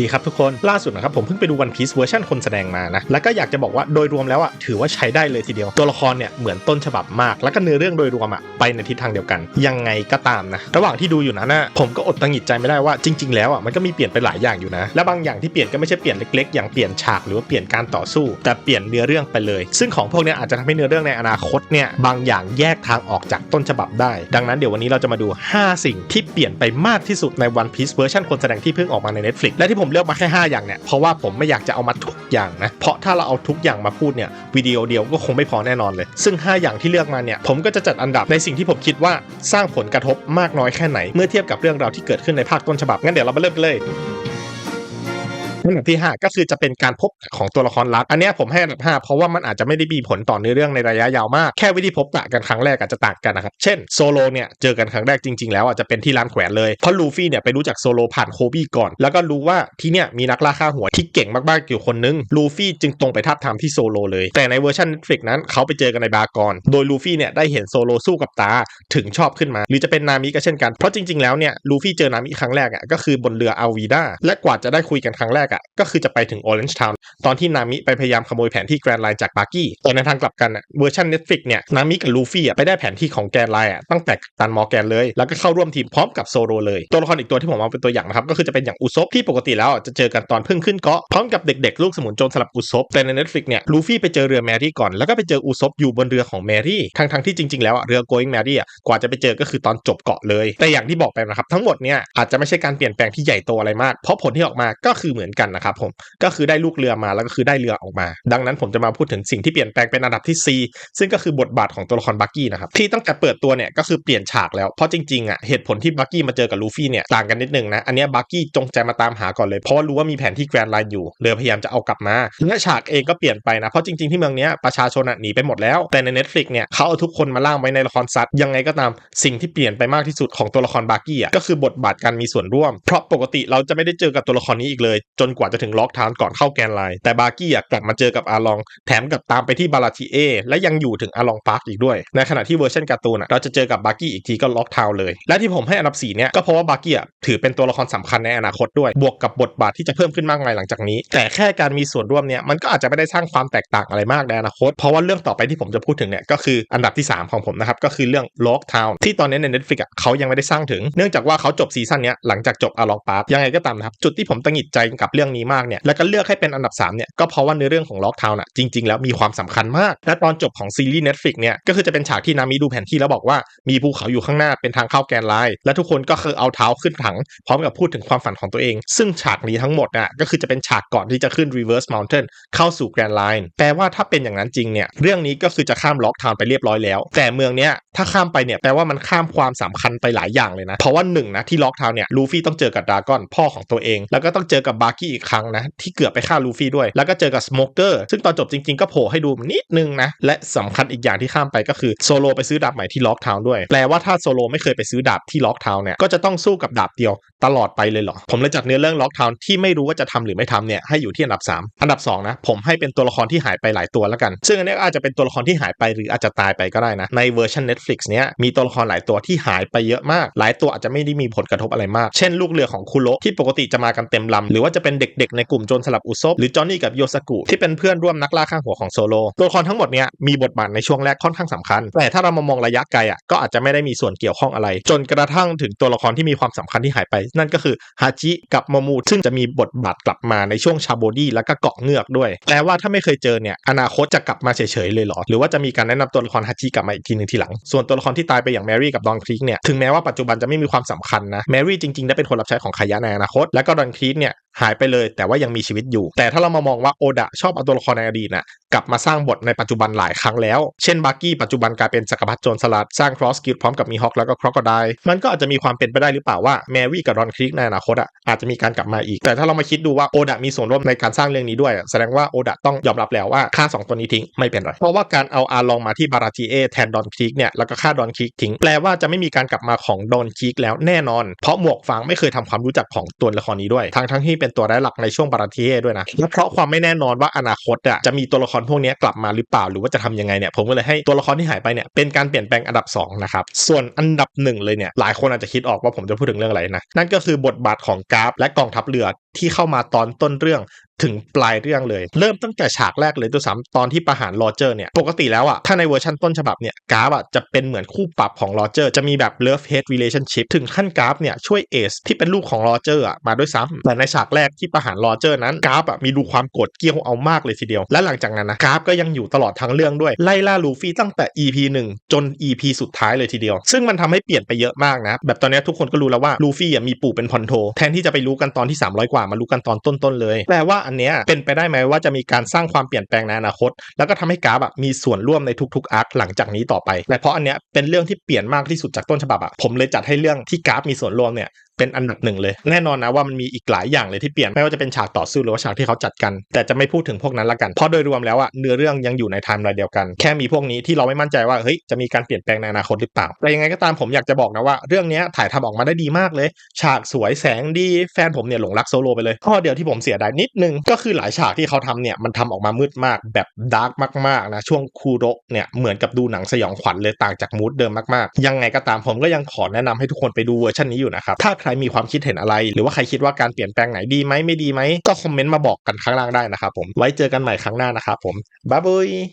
ดีครับทุกคนล่าสุดนะครับผมเพิ่งไปดูวันพีซเวอร์ชันคนแสดงมานะแล้วก็อยากจะบอกว่าโดยรวมแล้วอะถือว่าใช้ได้เลยทีเดียวตัวละครเนี่ยเหมือนต้นฉบับมาก แล้วก็เนื้อเรื่องโดยรวมอะไปในทิศทางเดียวกัน ยังไงก็ตามนะระหว่างที่ดูอยู่นั้นนะผมก็อดตังหิดใจไม่ได้ว่าจริง ๆ แล้วอะมันก็มีเปลี่ยนไปหลายอย่างอยู่นะและบางอย่างที่เปลี่ยนก็ไม่ใช่เปลี่ยนเล็กๆ อย่างเปลี่ยนฉากหรือว่าเปลี่ยนการต่อสู้ แต่เปลี่ยนเนื้อเรื่องไปเลย ซึ่งของพวกนี้อาจจะทำให้เนื้อเรื่องในอนาคตเนี่ยบางอย่างแยกทางออกจากต้นฉบับได้ ดังนั้นเดี๋ยววันนี้เราจะมาดู 5 สิ่งที่เปลี่ยนไปมากที่สุดใน One Piece เวอร์ชันคนแสดงที่เพิ่งออกมาใน Netflix และที่ผมเลือกมาแค่ 5 อย่างเนี่ยเพราะว่าผมไม่อยากจะเอามาทุกอย่างนะเพราะถ้าเราเอาทุกอย่างมาพูดเนี่ยวิดีโอเดียวก็คงไม่พอแน่นอนเลย ซึ่ง 5 อย่างที่เลือกมาเนี่ยผมก็จะจัดอันดับในสิ่งที่ผมคิดว่าสร้างผลกระทบมากน้อยแค่ไหนเมื่อเทียบกับเรื่องราวที่เกิดขึ้นในภาคต้นฉบับงั้นเดี๋ยวเรามาเริ่มกันเลย อันดับที่ 5 ก็คือจะเป็นการพบของตัวละครลักอันนี้ผมให้อันดับ5เพราะว่ามันอาจจะไม่ได้มีผลต่อเนื้อเรื่องในระยะยาวมาก แค่วิธีพบปะกันครั้งแรกอาจจะต่างกันนะครับ เช่นโซโลเนี่ยเจอกันครั้งแรกจริง ๆ แล้วอาจจะเป็นที่ร้านแขวนเลย เพราะลูฟี่เนี่ยไปรู้จักโซโลผ่านโคบี้ก่อน แล้วก็รู้ว่าที่เนี่ยมีนักล่าฆ่าหัวที่เก่งมากๆอยู่คนนึง ลูฟี่จึงตรงไปทับทามที่โซโลเลย แต่ในเวอร์ชัน Netflix นั้นเขาไปเจอกันในบาร์ก่อน โดยลูฟี่เนี่ยได้เห็นโซโลสู้กับตาถึงชอบขึ้นมา หรือจะเป็นนามิก็เช่นกัน เพราะจริง ๆ แล้วเนี่ยลูฟี่เจอนามิครั้งแรกอะก็คือบนเรืออัลวีดาและกว่าจะได้คุยกันครั้งแรกอะก็คือจะไปถึง Orange Town ตอนที่นามิไปพยายามขโมยแผนที่แกรนไลน์จากบาร์กี้แต่ในทางกลับกันอะเวอร์ชัน Netflix เนี่ยนามิกับลูฟี่อะไปได้แผนที่ของแกรนไลน์อะตั้งแต่ตันมอร์แกนเลย แล้วก็เข้าร่วมทีมพร้อมกับโซโลเลยตัวละครอีกตัวที่ผมเอาเป็นตัวอย่างนะครับก็คือจะเป็นอย่างอุซบที่ปกติแล้วจะเจอกันตอนเพิ่งขึ้นเกาะพร้อมกับเด็กๆ ลูกสมุนโจรสลับอุซบแต่ใน Netflix เนี่ยลูฟี่ไปเจอเรือแมรี่ก่อนแล้วก็ไปเจออุซบอยู่บนเรือของแมรี่ทั้งๆที่จริงๆแล้วอะเรือ going Mary อะกว่าจะไปเจอก็คือตอนจบเกาะเลย แต่อย่างที่บอกไปนะครับทั้งหมดเนี่ยอาจจะไม่ใช่การเปลี่ยนแปลงที่ใหญ่โตอะไรมาก เพราะผลที่ออกมาก็คือเหมือนกันนะครับผมก็คือได้ลูกเรือมาแล้วก็คือได้เรือออกมา ดังนั้นผมจะมาพูดถึงสิ่งที่เปลี่ยนแปลงเป็นอันดับที่ 4 ซึ่งก็คือบทบาทของตัวละครบักกี้นะครับที่ตั้งแต่เปิดตัวเนี่ยก็คือเปลี่ยนฉากแล้วเพราะจริงๆอะเหตุผลที่บักกี้มาเจอกับลูฟี่เนี่ยต่างกันนิดนึงนะอันนี้บักกี้จงใจมาตามหาก่อนเลยเพราะรู้ว่ามีแผนที่แกรนไลน์อยู่เรือพยายามจะเอากลับมาและฉากเองก็เปลี่ยนไปนะเพราะจริงๆที่เมืองนี้ประชาชนหนีไปหมดแล้ว แต่ใน Netflix เนี่ยเขาเอาทุกคนมาล่างไว้ในละครซัดยังไงก็ตามสิ่งที่เปลี่ยนไปมากที่สุดของตัวละครบักกี้อะก็คือบทบาทการมีส่วนร่วม เพราะปกติเราจะไม่ได้เจอกับตัวละครนี้อีกเลย จนกว่าจะถึงล็อกทาวน์ก่อนเข้าแกนไลน์แต่บาร์กี้อะกลับมาเจอกับอาลองแถมกับตามไปที่บาลาทีเอและยังอยู่ถึงอาลองพาร์คอีกด้วย ในขณะที่เวอร์ชันการ์ตูนเราจะเจอกับบาร์กี้อีกทีก็ล็อกทาวน์เลย และที่ผมให้อันดับ4เนี่ยก็เพราะว่าบาร์กี้ถือเป็นตัวละครสำคัญในอนาคตด้วย บวกกับบทบาทที่จะเพิ่มขึ้นมากมายหลังจากนี้ แต่แค่การมีส่วนร่วมเนี่ยมันก็อาจจะไม่ได้สร้างความแตกต่างอะไรมากในอนาคต เพราะว่าเรื่องต่อไปที่ผมจะพูดถึงเนี่ยก็คืออันดับที่ 3 ของผมนะครับก็คือเรื่องล็อกทาวน์ที่ตอนนี้ใน Netflix เขายังไม่ได้สร้างถึง เนื่องจากว่าเขาจบซีซั่นเนี้ยหลังจากจบอาลองพาร์คยังไงก็ตามนะครับจุดที่ผมตังหิดใจกับเรื่องนี้มากเนี่ยแล้วก็เลือกให้เป็นอันดับ3เนี่ยก็เพราะว่าเนื้อเรื่องของล็อกทาวน์อะจริง ๆ แล้วมีความสำคัญมาก และตอนจบของซีรีส์ Netflix เนี่ยก็คือจะเป็นฉากที่นามิดูแผนที่แล้วบอกว่ามีภูเขาอยู่ข้างหน้าเป็นทางเข้าแกนไลน์และทุกคนก็คือเอาเท้าขึ้นถัง พร้อมกับพูดถึงความฝันของตัวเอง ซึ่งฉากนี้ทั้งหมดน่ะก็คือจะเป็นฉากก่อนที่จะขึ้น Reverse Mountain เข้าสู่แกรนไลน์แปลว่าถ้าเป็นอย่างนั้นจริงเนี่ยเรื่องนี้ก็คือจะข้ามล็อกทาวน์ไปเรียบร้อยแล้ว แต่เมืองเนี้ยถ้าข้ามไปเนี่ยแปลว่ามันข้ามความสำคัญไปหลายอย่างเลยนะเพราะว่าหนึ่งนะที่ล็อกทาวน์เนี่ยลูฟี่ต้องเจอกับดากอนพ่อของตัวเอง แล้วก็ต้องเจอกับบาร์กีอีกครั้งนะ ที่เกือบไปฆ่าลูฟี่ด้วย แล้วก็เจอกับสโมเกอร์ซึ่งตอนจบจริงๆ ก็โผล่ให้ดูนิดนึงนะ และสำคัญอีกอย่างที่ข้ามไปก็คือโซโลไปซื้อดาบใหม่ที่ล็อกทาวน์ด้วย แปลว่าถ้าโซโลไม่เคยไปซื้อดาบที่ล็อกทาวน์เนี่ยก็จะต้องสู้กับดาบเดียวตลอดไปเลยเหรอ ผมเลยจัดเนื้อเรื่องล็อกทาวน์ที่ไม่รู้ว่าจะทำหรือไม่ทำเนี่ยให้อยู่ที่อันดับ 3 อันดับ2นะผมให้เป็นตัวละครที่หายไปหลายตัวแล้วกัน ซึ่งอันนี้อาจจะเป็นตัวละครที่หายไปหรืออาจจะตายไปก็ได้นะ ในเวอร์ชัน Netflix เนี้ยมีตัวละครหลายตัวที่หายไปเยอะมาก หลายตัวอาจจะไม่ได้มีผลกระทบอะไรมาก เช่นลูกเรือของคุโรที่ปกติจะมากันเต็มลำหรือว่าจะเป็นเด็กๆ ในกลุ่มโจรสลับอุซบหรือจอนนี่กับโยสกุที่เป็นเพื่อนร่วมนักล่าข้างหัวของโซโลตัวละครทั้งหมดเนี้ยมีบทบาทในช่วงแรกค่อนข้างสำคัญ แต่ถ้าเรามามองระยะไกลอะก็อาจจะไม่ได้มีส่วนเกี่ยวข้องอะไร จนกระทั่งถึงตัวละครที่มีความสำคัญที่หายไป นั่นก็คือฮาจิกับโมมูซึ่งจะมีบทบาทกลับมาในช่วงชาโบดี้แล้วก็เกาะเงือกด้วยแปลว่าถ้าไม่เคยเจอเนี่ยอนาคตจะกลับมาเฉยๆเลยหรอหรือว่าจะมีการแนะนำตัวละครฮาจิกลับมาอีกทีหนึ่งทีหลัง ส่วนตัวละครที่ตายไปอย่างแมรี่กับดอนครีกเนี่ยถึงแม้ว่าปัจจุบันจะไม่มีความสำคัญนะแมรี่จริงๆได้เป็นคนรับใช้ของคายะในอนาคต และก็ดอนครีกเนี่ย หายไปเลย แต่ว่ายังมีชีวิตอยู่ แต่ถ้าเรามามองว่าโอดะชอบเอาตัวละครในอดีตน่ะกลับมาสร้างบทในปัจจุบันหลายครั้งแล้ว เช่นบักกี้ปัจจุบันกลายเป็นจักรพรรดิโจรสลัดสร้างครอสกิลพร้อมกับมีฮอกแล้วก็ครอกไดมันก็อาจจะมีความเป็นไปได้หรือเปล่าว่าแมรี่กับดอนครีกในอนาคตอะอาจจะมีการกลับมาอีก แต่ถ้าเรามาคิดดูว่าโอดะมีส่วนร่วมในการสร้างเรื่องนี้ด้วย แสดงว่าโอดะต้องยอมรับแล้วว่าฆ่าสองตัวนี้ทิ้งไม่เป็นไรเพราะว่าการเอาอาลองมาที่บาราทีเอแทนดอนครีกเนี่ยแล้วก็ฆ่าดอนครีกทิ้งแปลว่าจะไม่มีการกลับมาของดอนครีกแล้วแน่นอน เพราะหมวกฟางไม่เคยทำความรู้จักของตัวละครนี้ด้วยทั้งทั้งที่เป็นตัวร้ายหลักในช่วงบาราทีเอด้วยนะและเพราะความไม่แน่นอนว่าอนาคตอะจะมีตัวละครพวกนี้กลับมาหรือเปล่าหรือว่าจะทำยังไงเนี่ยผมก็เลยให้ตัวละครที่หายไปเนี่ยเป็นการเปลี่ยนแปลงอันดับ2นะครับส่วนอันดับหนึ่งเลยเนี่ยหลายคนอาจจะคิดออกว่าผมจะพูดถึงเรื่องอะไรนะนั่นก็คือบทบาทของกราฟและกองทัพเรือ ที่เข้ามาตอนต้นเรื่องถึงปลายเรื่องเลย เริ่มตั้งแต่ฉากแรกเลยตัวซ้ำตอนที่ประหารโรเจอร์เนี่ยปกติแล้วอะถ้าในเวอร์ชันต้นฉบับเนี่ยกราฟอะจะเป็นเหมือนคู่ปรับของโรเจอร์จะมีแบบ love hate relationship ถึงขั้นกราฟเนี่ยช่วยเอสที่เป็นลูกของโรเจอร์อะมาด้วยซ้ำแต่ในฉากแรกที่ประหารโรเจอร์นั้นกราฟอะมีดูความโกรธเกรี้ยวเอามากเลยทีเดียว และหลังจากนั้นนะกราฟก็ยังอยู่ตลอดทั้งเรื่องด้วยไล่ล่าลูฟี่ตั้งแต่ EP 1 จน EP สุดท้ายเลยทีเดียว ซึ่งมันทำให้เปลี่ยนไปเยอะมากนะแบบตอนนี้ทุกคนก็รู้แล้วว่าลูฟี่อะมีปู่เป็นพอนโทแทนที่จะไปรู้กันตอนที่ 300 กว่ามารู้กันตอนต้นๆเลย แปลว่าอันเนี้ยเป็นไปได้ไหมว่าจะมีการสร้างความเปลี่ยนแปลงในอนาคต แล้วก็ทำให้กราฟอะมีส่วนร่วมในทุกๆอาร์คหลังจากนี้ต่อไปและเพราะอันเนี้ยเป็นเรื่องที่เปลี่ยนมากที่สุดจากต้นฉบับอะผมเลยจัดให้เรื่องที่กราฟมีส่วนร่วมเนี่ย เป็นอันดับหนึ่งเลย แน่นอนนะว่ามันมีอีกหลายอย่างเลยที่เปลี่ยนไม่ว่าจะเป็นฉากต่อสู้หรือว่าฉากที่เขาจัดกัน แต่จะไม่พูดถึงพวกนั้นละกันเพราะโดยรวมแล้วอะเนื้อเรื่องยังอยู่ในไทม์ไลน์เดียวกัน แค่มีพวกนี้ที่เราไม่มั่นใจว่าเฮ้ยจะมีการเปลี่ยนแปลงในอนาคตหรือเปล่าแต่ยังไงก็ตามผมอยากจะบอกนะว่าเรื่องนี้ถ่ายทำออกมาได้ดีมากเลย ฉากสวยแสงดีแฟนผมเนี่ยหลงรักโซโลไปเลยข้อเดียวที่ผมเสียดายนิดนึงก็คือหลายฉากที่เขาทำเนี่ยมันทำออกมามืดมากแบบดาร์กมากๆนะช่วงคูโรเนี่ยเหมือนกับดูหนังสยองขวัญเลยต่างจากมูดเดิมมากๆ ยังไงก็ตามผมก็ยังขอแนะนำให้ทุกคนไปดูเวอร์ชันนี้อยู่นะครับถ้าใครมีความคิดเห็นอะไร หรือว่าใครคิดว่าการเปลี่ยนแปลงไหนดีไหมไม่ดีไหมก็คอมเมนต์มาบอกกันข้างล่างได้นะครับผมไว้เจอกันใหม่ครั้งหน้านะครับผมบ๊ายบาย